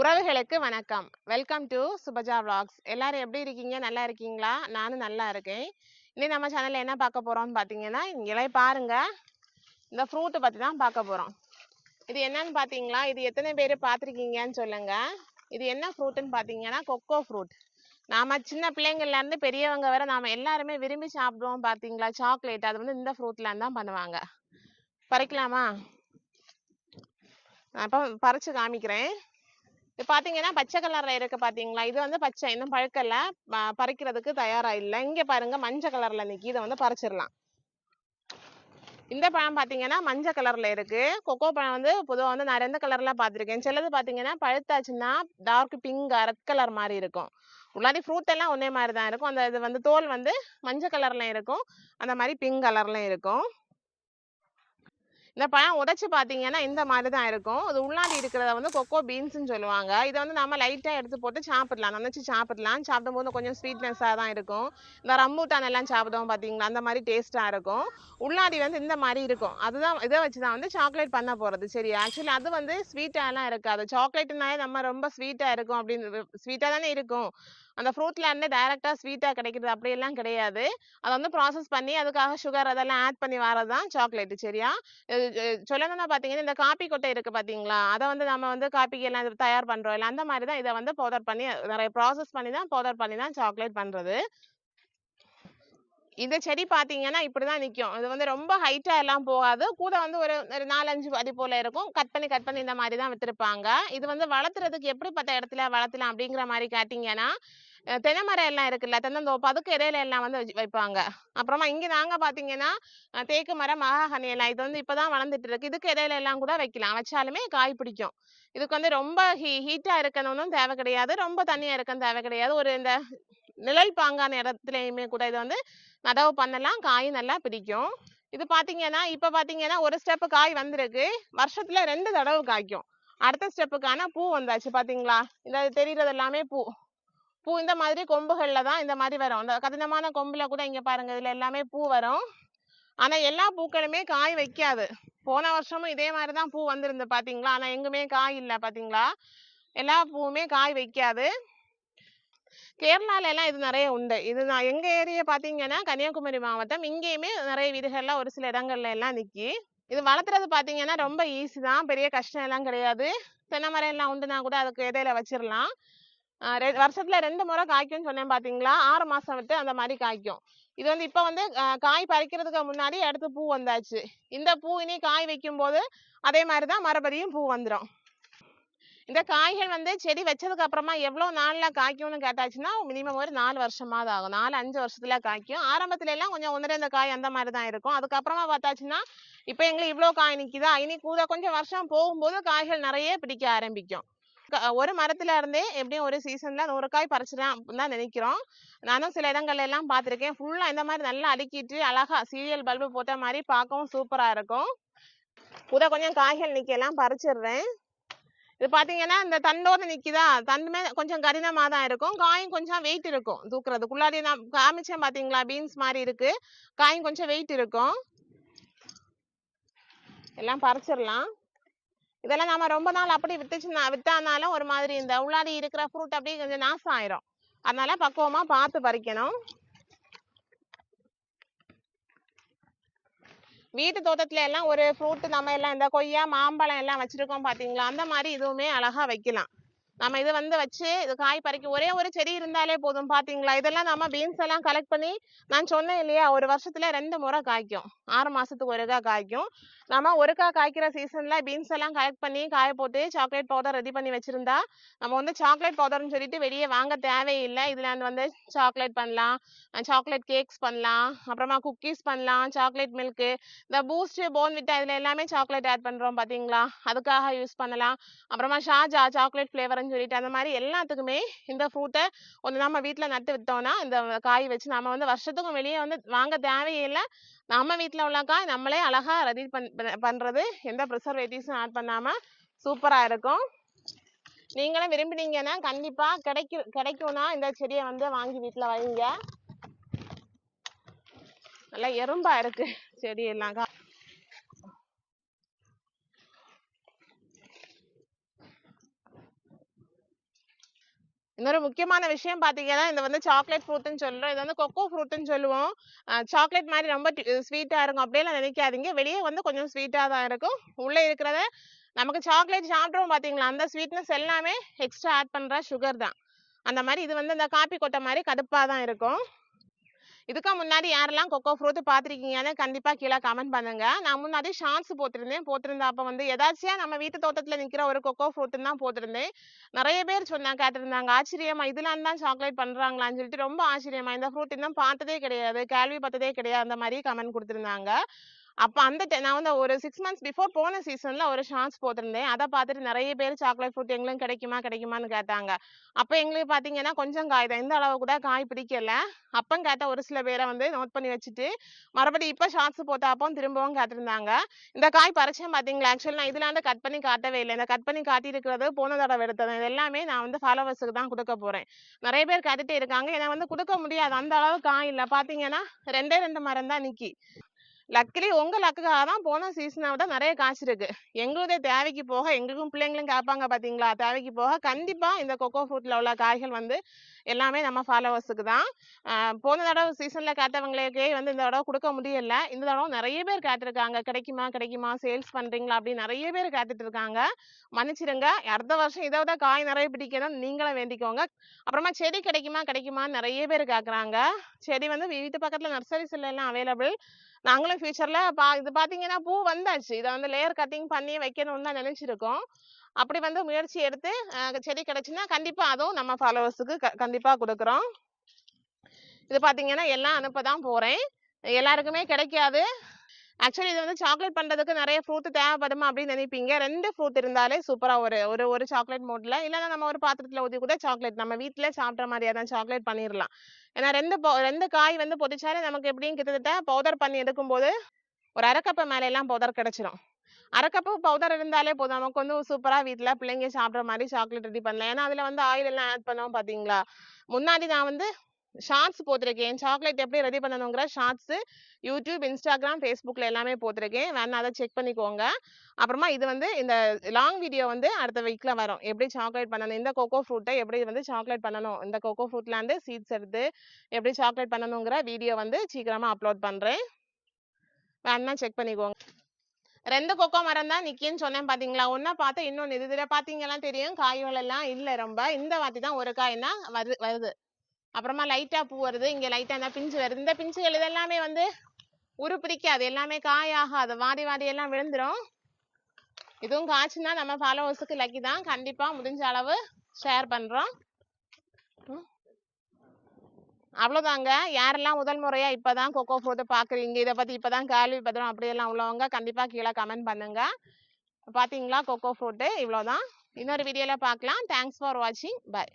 உறவுகளுக்கு வணக்கம். Welcome to Subaja vlogs. எல்லாரும் எப்படி இருக்கீங்க? நல்லா இருக்கீங்களா? நானும் நல்லா இருக்கேன். இன்னைக்கு நம்ம சேனலில் என்ன பார்க்க போகிறோம்னு பார்த்தீங்கன்னா இங்கே பாருங்க. இந்த ஃப்ரூட்டை பற்றி தான் பார்க்க போகிறோம் இது என்னன்னு பார்த்தீங்களா? இது எத்தனை பேர் பார்த்துருக்கீங்கன்னு சொல்லுங்க. இது என்ன ஃப்ரூட்டுன்னு பார்த்தீங்கன்னா கொக்கோ ஃப்ரூட் நாம சின்ன பிள்ளைங்கள்லேருந்து பெரியவங்க வரை நாம எல்லாருமே விரும்பி சாப்பிடுவோம் பார்த்தீங்களா? சாக்லேட் அது வந்து இந்த ஃப்ரூட்லேருந்து தான் பண்ணுவாங்க. பறிக்கலாமா? நான் இப்போ பறிச்சு காமிக்கிறேன். பாத்தீங்கன்னா பச்சை கலர்ல இருக்கு பாத்தீங்களா? இது வந்து பச்சை இன்னும் பழுக்கல. பறிக்கிறதுக்கு தயாரா இல்ல. இங்க பாருங்க மஞ்சள் கலர்ல நிக்கி. இதை வந்து பறிச்சிடலாம் இந்த பழம் பாத்தீங்கன்னா மஞ்சள் கலர்ல இருக்கு. கொக்கோ பழம் வந்து பொதுவாக வந்து நான் ரெண்டு கலர்ல பாத்திருக்கேன். சிலது பாத்தீங்கன்னா பழுத்தாச்சுன்னா டார்க் பிங்க் ரெட் கலர் மாதிரி இருக்கும். உள்ளாடி ஃப்ரூட் எல்லாம் ஒரே மாதிரி தான் இருக்கும். அந்த இது வந்து தோல் வந்து மஞ்சள் கலர்ல இருக்கும். அந்த மாதிரி பிங்க் கலர்ல இருக்கும். இந்த பழம் உடைச்சு பார்த்தீங்கன்னா இந்த மாதிரி தான் இருக்கும். இது உள்ளாடி இருக்கிறத வந்து கொக்கோ பீன்ஸ்னு சொல்லுவாங்க. இதை வந்து நம்ம லைட்டாக எடுத்து போட்டு சாப்பிடலாம். நினச்சி சாப்பிடலாம். சாப்பிடும்போது கொஞ்சம் ஸ்வீட்னஸாக தான் இருக்கும். இந்த ரம்பூட்டான் எல்லாம் சாப்பிடுவோம் பார்த்தீங்களா அந்த மாதிரி டேஸ்ட்டாக இருக்கும். உள்ளாடி வந்து இந்த மாதிரி இருக்கும். அதுதான் இதை வச்சு தான் வந்து சாக்லேட் பண்ண போகிறது சரி ஆக்சுவலி அது வந்து ஸ்வீட்டாலாம் இருக்காது. சாக்லேட்னாலே நம்ம ரொம்ப ஸ்வீட்டாக இருக்கும் அப்படின்னு ஸ்வீட்டாக தானே இருக்கும். அந்த ஃப்ரூட்ல இருந்து டைரக்டா ஸ்வீட்டா கிடைக்கிறது அப்படியெல்லாம் கிடையாது. அதை வந்து ப்ராசஸ் பண்ணி அதுக்காக சுகர் அதெல்லாம் ஆட் பண்ணி வரதான் சாக்லேட் சரியா? சொல்லணும்னா பாத்தீங்கன்னா இந்த காப்பி கொட்டை இருக்கு பாத்தீங்களா? அதை வந்து நம்ம வந்து காப்பிக்கு எல்லாம் தயார் பண்றோம். இல்ல அந்த மாதிரி தான் இதை வந்து பவுடர் பண்ணி நிறைய ப்ராசஸ் பண்ணி தான் பவுடர் பண்ணி தான் சாக்லேட் பண்றது. இந்த செடி பாத்தீங்கன்னா இப்படிதான் நிக்கும். இது வந்து ரொம்ப ஹைட்டா எல்லாம் போகாது. கூட வந்து ஒரு ஒரு நாலஞ்சு அடி போல இருக்கும். கட் பண்ணி கட் பண்ணி இந்த மாதிரி தான் வித்திருப்பாங்க. இது வந்து வளர்த்துறதுக்கு எப்படி பார்த்த இடத்துல வளர்த்தலாம் அப்படிங்கிற மாதிரி கேட்டிங்கன்னா அஹ் தென்னை மரம் எல்லாம் இருக்குல்ல தென்னந்தோப்பு அதுக்கு இடையில எல்லாம் வந்து வச்சு- வைப்பாங்க. அப்புறமா இங்க நாங்க பாத்தீங்கன்னா அஹ் தேக்கு மரம் மகாகனி எல்லாம் இது வந்து இப்பதான் வளர்ந்துட்டு இருக்கு. இதுக்கு இடையில எல்லாம் கூட வைக்கலாம். வச்சாலுமே காய் பிடிக்கும். இதுக்கு வந்து ரொம்ப ஹீ ஹீட்டா இருக்கணும்னு தேவை கிடையாது. ரொம்ப தண்ணியா இருக்கணும் தேவை கிடையாது. ஒரு இந்த நிழல் பாங்கான இடத்துலயுமே கூட இது வந்து நடவு பண்ணலாம். காய் நல்லா பிடிக்கும். இது பாத்தீங்கன்னா இப்ப பாத்தீங்கன்னா ஒரு ஸ்டெப் காய் வந்திருக்கு. வருஷத்துல ரெண்டு தடவை காய்க்கும். அடுத்த ஸ்டெப்புக்கான பூ வந்தாச்சு பாத்தீங்களா? இந்த தெரியுறது எல்லாமே பூ. பூ இந்த மாதிரி கொம்புகள்ல தான் இந்த மாதிரி வரும். அந்த கடினமான கொம்புல கூட இங்க பாருங்க இதுல எல்லாமே பூ வரும். ஆனா எல்லா பூக்களுமே காய் வைக்காது. போன வருஷமும் இதே மாதிரி தான் பூ வந்திருந்து பாத்தீங்களா? ஆனா எங்குமே காய் இல்ல பாத்தீங்களா? எல்லா பூவுமே காய் வைக்காது. கேரளால எல்லாம் இது நிறைய உண்டு. இது நான் எங்க ஏரியா பாத்தீங்கன்னா கன்னியாகுமரி மாவட்டம். இங்கேயுமே நிறைய வீடுகள்ல ஒரு சில இடங்கள்ல எல்லாம் நிக்கி. இது வளர்த்துறது பாத்தீங்கன்னா ரொம்ப ஈஸி தான். பெரிய கஷ்டம் எல்லாம் கிடையாது. தென்னை மரம் எல்லாம் உண்டுனா கூட அதுக்கு இடையில வச்சிரலாம். வருஷத்துல ரெண்டு முறை காய்க்கும்னு சொன்னேன் பாத்தீங்களா? ஆறு மாசம் விட்டு அந்த மாதிரி காய்க்கும். இது வந்து இப்ப வந்து காய் பறிக்கிறதுக்கு முன்னாடி அடுத்து பூ வந்தாச்சு. இந்த பூ இனி காய் வைக்கும் போது அதே மாதிரிதான் மறுபடியும் பூ வந்துடும் இந்த காய்கள் வந்து செடி வச்சதுக்கு அப்புறமா எவ்வளவு நாள்ல காய்க்கும்னு கேட்டாச்சுன்னா மினிமம் ஒரு நாலு வருஷமாவது ஆகும். நாலு அஞ்சு வருஷத்துல காய்க்கும். ஆரம்பத்துல எல்லாம் கொஞ்சம் ஒன்று ரெண்டு காய் அந்த மாதிரி தான் இருக்கும். அதுக்கப்புறமா பார்த்தாச்சுன்னா இப்ப எங்களுக்கு இவ்வளவு காய் நிக்குதா? இனி கூட கொஞ்சம் வருஷம் போகும்போது காய்கள் நிறைய பிடிக்க ஆரம்பிக்கும். ஒரு மரத்துல இருந்தே எப்படியும் ஒரு சீசன்ல நூறு காய் பறிச்சிடலாம் அப்படின்னு தான் நினைக்கிறோம். நானும் சில இடங்கள்ல எல்லாம் பார்த்திருக்கேன். ஃபுல்லா இந்த மாதிரி நல்லா அடுக்கிட்டு அழகா சீரியல் பல்பு போட்ட மாதிரி பார்க்கவும் சூப்பரா இருக்கும். புத கொஞ்சம் காய்கள் நிக்கலாம் பறிச்சிடுறேன். இது பாத்தீங்கன்னா இந்த தண்டோட நிக்குதா? தண்டுமே கொஞ்சம் கடினமா தான் இருக்கும். காயும் கொஞ்சம் வெயிட் இருக்கும் தூக்குறதுக்குள்ளாடி நான் காமிச்சேன் பாத்தீங்களா? பீன்ஸ் மாதிரி இருக்கு. காயும் கொஞ்சம் வெயிட் இருக்கும். எல்லாம் பறிச்சிடலாம். இதெல்லாம் நாம ரொம்ப நாள் அப்படி விட்டுச்சுன்னா வித்தானாலும் ஒரு மாதிரி இந்த உள்ளாடி இருக்கிற ஃப்ரூட் அப்படியே கொஞ்சம் நாசம் ஆயிரும் அதனால பக்குவமா பார்த்து பறிக்கணும். வீட்டு தோட்டத்துல எல்லாம் ஒரு ஃப்ரூட் நம்ம எல்லாம் இந்த கொய்யா மாம்பழம் எல்லாம் வச்சிருக்கோம் பாத்தீங்களா? அந்த மாதிரி இதுவுமே அழகா வைக்கலாம். நம்ம இதை வந்து வச்சு இது காய் பறிக்க ஒரே ஒரு செடி இருந்தாலே போதும் பாத்தீங்களா? இதெல்லாம் நம்ம பீன்ஸ் எல்லாம் கலெக்ட் பண்ணி நான் சொன்னேன் இல்லையா ஒரு வருஷத்துல ரெண்டு முறை காய்க்கும். ஆறு மாசத்துக்கு ஒருக்கா காய்க்கும். நம்ம ஒருக்கா காய்க்கிற சீசன்ல பீன்ஸ் எல்லாம் கலெக்ட் பண்ணி காய போட்டு சாக்லேட் பவுடர் ரெடி பண்ணி வச்சிருந்தா நம்ம வந்து சாக்லேட் பவுடர்னு சொல்லிட்டு வெளியே வாங்க தேவையில்லை. இதுல வந்து சாக்லேட் பண்ணலாம் சாக்லேட் கேக்ஸ் பண்ணலாம் அப்புறமா குக்கீஸ் பண்ணலாம் சாக்லேட் மில்க் இந்த பூஸ்ட் போன்விட்டா இதுல எல்லாமே சாக்லேட் ஆட் பண்றோம் பாத்தீங்களா? அதுக்காக யூஸ் பண்ணலாம். அப்புறமா ஷாஜா சாக்லேட் அப்படின்னு சொல்லிட்டு அந்த மாதிரி எல்லாத்துக்குமே இந்த ஃப்ரூட்டை ஒன்று நம்ம வீட்டில் நட்டு விட்டோம்னா இந்த காய் வச்சு நம்ம வந்து வருஷத்துக்கும் வெளியே வந்து வாங்க தேவையில்லை. நம்ம வீட்டில் உள்ள காய் நம்மளே அழகா ரெடி பண் பண்ணுறது பண்றது எந்த ப்ரிசர்வேட்டிவ்ஸும் ஆட் பண்ணாம சூப்பரா இருக்கும். நீங்களும் விரும்பினீங்கன்னா கண்டிப்பா கிடைக்கும் கிடைக்கும்னா இந்த செடியை வந்து வாங்கி வீட்டில் வைங்க. நல்லா எறும்பா இருக்கு செடி எல்லாம் இன்னொரு முக்கியமான விஷயம் பார்த்தீங்கன்னா இந்த வந்து சாக்லேட் ஃப்ரூட்னு சொல்கிறோம் இது வந்து கொக்கோ ஃப்ரூட்னு சொல்லுவோம். சாக்லேட் மாதிரி ரொம்ப ஸ்வீட்டாக இருக்கும். அப்படியெல்லாம் நினைக்காதீங்க. வெளியே வந்து கொஞ்சம் ஸ்வீட்டாக தான் இருக்கும். உள்ளே இருக்கிறத நமக்கு சாக்லேட் சாப்பிட்றோம் பார்த்தீங்களா? அந்த ஸ்வீட்னஸ் எல்லாமே எக்ஸ்ட்ரா ஆட் பண்ணுற சுகர் தான். அந்த மாதிரி இது வந்து இந்த காப்பி கொட்டை மாதிரி கடுப்பாக தான் இருக்கும். இதுக்கு முன்னாடி யாரெல்லாம் கொக்கோ ஃப்ரூட் பார்த்துருக்கீங்கன்னு கண்டிப்பாக கீழே கமெண்ட் பண்ணுங்க. நான் முன்னாடி ஷார்ட்ஸ் போட்டிருந்தேன். போட்டிருந்தேன் அப்போ வந்து எதாச்சியா நம்ம வீட்டு தோட்டத்துல நிக்கிற ஒரு கொக்கோ ஃப்ரூட் தான் போட்டிருந்தேன். நிறைய பேர் சொன்னா கேட்டிருந்தாங்க ஆச்சரியமா இதெல்லாம் தான் சாக்லேட் பண்றாங்களான்னு சொல்லிட்டு ரொம்ப ஆச்சரியமா இந்த ஃப்ரூட் இன்னும் பார்த்ததே கிடையாது கேள்வி பார்த்ததே கிடையாது அந்த மாதிரி கமெண்ட் கொடுத்துருந்தாங்க. அப்ப அந்த நான் வந்து ஒரு சிக்ஸ் மந்த்ஸ் பிஃபோர் போன சீசன்ல ஒரு ஷார்ட்ஸ் போட்டிருந்தேன். அதை பார்த்துட்டு நிறைய பேர் சாக்லேட் ஃப்ரூட் எங்களுக்கு கிடைக்குமா கிடைக்குமான்னு கேட்டாங்க. அப்ப எங்களுக்கு பாத்தீங்கன்னா கொஞ்சம் காய் தான். இந்த அளவு கூட காய் பிடிக்கல. அப்போ கேட்ட ஒரு சில பேரை வந்து நோட் பண்ணி வச்சுட்டு மறுபடியும் இப்ப ஷார்ட்ஸ் போட்ட அப்போ திரும்பவும் கேட்டிருந்தாங்க. இந்த காய் பறிச்சேன் பாத்தீங்களா ஆக்சுவலி நான் இதுல வந்து கட் பண்ணி காட்டவே இல்லை. இந்த கட் பண்ணி காட்டியிருக்கிறது போன தடவை எடுத்தது. இது எல்லாமே நான் வந்து ஃபாலோவர்ஸுக்கு தான் கொடுக்க போறேன். நிறைய பேர் கேட்டுகிட்டே இருக்காங்க. எனக்கு வந்து கொடுக்க முடியாது. அந்த அளவு காய் இல்ல. பாத்தீங்கன்னா ரெண்டே ரெண்டு மரம் தான் நிக்கி. லக்கிலி உங்க லக்குக்காக தான் போன சீசனை விட நிறைய காசு இருக்கு எங்களுடைய தேவைக்கு போக எங்களுக்கும் பிள்ளைங்களும் கேட்பாங்க பாத்தீங்களா? தேவைக்கு போக கண்டிப்பா இந்த கொக்கோ ஃப்ரூட்ல உள்ள காய்கள் வந்து எல்லாமே நம்ம ஃபாலோவர்ஸுக்கு தான். போன தடவை சீசன்ல கேட்டவங்களுக்கே வந்து இந்த தடவை கொடுக்க முடியல. இந்த தடவை நிறைய பேர் கேட்டிருக்காங்க கிடைக்குமா கிடைக்குமா சேல்ஸ் பண்றீங்களா அப்படின்னு நிறைய பேர் கேட்டுட்டு இருக்காங்க மன்னிச்சிடுங்க. அடுத்த வருஷம் இதை விட காய் நிறைய பிடிக்கணும் நீங்களும் வேண்டிக்கோங்க. அப்புறமா செடி கிடைக்குமா கிடைக்குமான்னு நிறைய பேர் கேட்குறாங்க. செடி வந்து வீட்டு பக்கத்துல நர்சரிஸ்ல எல்லாம் அவைலபிள் நாங்களும் ஃபியூச்சர்ல பா இது பாத்தீங்கன்னா பூ வந்தாச்சு. இதை வந்து லேயர் கட்டிங் பண்ணி வைக்கணும்னு தான் நினைச்சிருக்கோம். அப்படி வந்து முயற்சி எடுத்து அஹ், செடி கிடைச்சுன்னா கண்டிப்பா அதுவும் நம்ம ஃபாலோவர்ஸுக்கு கண்டிப்பா கொடுக்குறோம். இது பாத்தீங்கன்னா எல்லாம் அனுப்ப தான் போறேன். எல்லாருக்குமே கிடைக்காது. ஆக்சுவலி இது வந்து சாக்லேட் பண்றதுக்கு நிறைய ஃப்ரூட் தேவைப்படுமா அப்படின்னு நினைப்பீங்க. ரெண்டு ஃப்ரூட் இருந்தாலே சூப்பரா ஒரு ஒரு ஒரு சாக்லேட் மோட்ல இல்லைன்னா நம்ம ஒரு பாத்திரத்துல ஊத்தி கூட சாக்லேட் நம்ம வீட்ல சாப்பிட்ற மாதிரியான சாக்லேட் பண்ணிடலாம் ஏன்னா ரெண்டு ரெண்டு காய் வந்து பொதிச்சாலே நமக்கு எப்படியும் கிட்டத்தட்ட பவுடர் பண்ணி எடுக்கும்போது ஒரு அரைக்கப்பை மேல எல்லாம் பவுடர் கிடைச்சிடும் அரைக்கப்பு பவுடர் இருந்தாலே போதும். நமக்கு வந்து சூப்பரா வீட்ல பிள்ளைங்க சாப்பிட்ற மாதிரி சாக்லேட் ரெடி பண்ணலாம். ஏன்னா அதில் வந்து ஆயில் எல்லாம் ஆட் பண்ணுவோம் பாத்தீங்களா? முன்னாடி நான் வந்து ஷார்ட்ஸ் போட்டிருக்கேன். சாக்லேட் எப்படி ரெடி பண்ணணுங்கிற ஷார்ட்ஸ் யூடியூப் இன்ஸ்டாகிராம் ஃபேஸ்புக்கில் எல்லாமே போட்டிருக்கேன். வேணா அதை செக் பண்ணிக்கோங்க. அப்புறமா இது வந்து இந்த லாங் வீடியோ வந்து அடுத்த வீக்கில் வரும். எப்படி சாக்லேட் பண்ணணும் இந்த கோகோ ஃப்ரூட்டை எப்படி வந்து சாக்லேட் பண்ணணும் இந்த கோகோ ஃப்ரூட்லேருந்து சீட்ஸ் எடுத்து எப்படி சாக்லேட் பண்ணணுங்கிற வீடியோ வந்து சீக்கிரமாக அப்லோட் பண்ணுறேன் வேணா செக் பண்ணிக்கோங்க. ரெண்டு கொக்கோ மரம் தான் நிக்கின்னு சொன்னேன் பாத்தீங்களா? ஒன்னா பார்த்தா இன்னொன்னு இது இதுல பாத்தீங்கன்னா தெரியும். காய்கள் எல்லாம் இல்ல ரொம்ப. இந்த வாட்டி தான் ஒரு காய்னா வருது வருது. அப்புறமா லைட்டா பூ வருது இங்க லைட்டா இந்த பிஞ்சு வருது. இந்த பிஞ்சுகள் இதெல்லாமே வந்து உருப்பிடிக்காது எல்லாமே காயாகாது. வாடி வாடி எல்லாம் விழுந்துரும். இதுவும் காய்ச்சுனா நம்ம ஃபாலோவர்ஸுக்கு லக்கி தான். கண்டிப்பா முடிஞ்ச அளவு ஷேர் பண்றோம். ம். யாரெல்லாம் முதல் முறையாக இப்போ தான் கொக்கோ ஃப்ரூட்டை பார்க்குறீங்க இதை பற்றி இப்போ தான் கேள்விப்படுறோம் அப்படியெல்லாம் உள்ளவங்க கண்டிப்பாக கீழே கமெண்ட் பண்ணுங்க. பார்த்தீங்களா கொக்கோ ஃபோர்ட்டு இவ்வளோ தான் இன்னொரு வீடியோவில் பார்க்கலாம் தேங்க்ஸ் ஃபார் வாட்சிங் பை